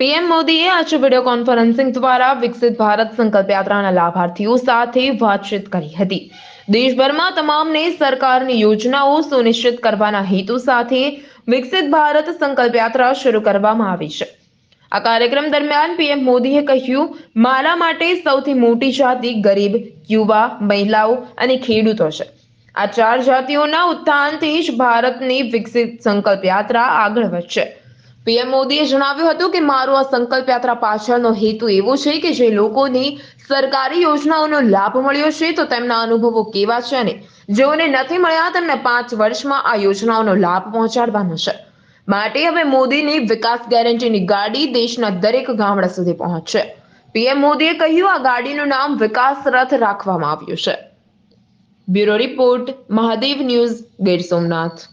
PM મોદીએ આજે video conferencing દ્વારા વિકસિત ભારત સંકલ્પ યાત્રાના લાભાર્થીઓ સાથે વાતચીત કરી હતી. દેશભરમાં તમામને સરકારની યોજનાઓ સુનિશ્ચિત કરવાના હેતુ સાથે વિકસિત ભારત સંકલ્પ યાત્રા શરૂ કરવામાં આવી છે. આ કાર્યક્રમ દરમિયાન પીએમ મોદીએ કહ્યું, મારા માટે સૌથી મોટી જાતિ ગરીબ, યુવા, મહિલાઓ અને ખેડૂતો છે. આ ચાર જાતિઓના ઉત્થાનથી જ ભારતની વિકસિત સંકલ્પ યાત્રા આગળ વધશે. પીએમ મોદીએ જણાવ્યું હતું કે મારો આ સંકલ્પ યાત્રા પાછળનો હેતુ એવો છે કે જે લોકોને સરકારી યોજનાઓનો લાભ મળ્યો છે, તો તેમના અનુભવો કેવા છે અને જેઓને નથી મળ્યા, તેમને પાંચ વર્ષમાં આ યોજનાઓનો લાભ પહોંચાડવાનો છે. માટે હવે મોદીની વિકાસ ગેરંટીની ગાડી દેશના દરેક ગામડા સુધી પહોંચશે. પીએમ મોદીએ કહ્યું, આ ગાડીનું નામ વિકાસ રથ રાખવામાં આવ્યું છે. Bureau report, Mahadev news, Gir Somnath.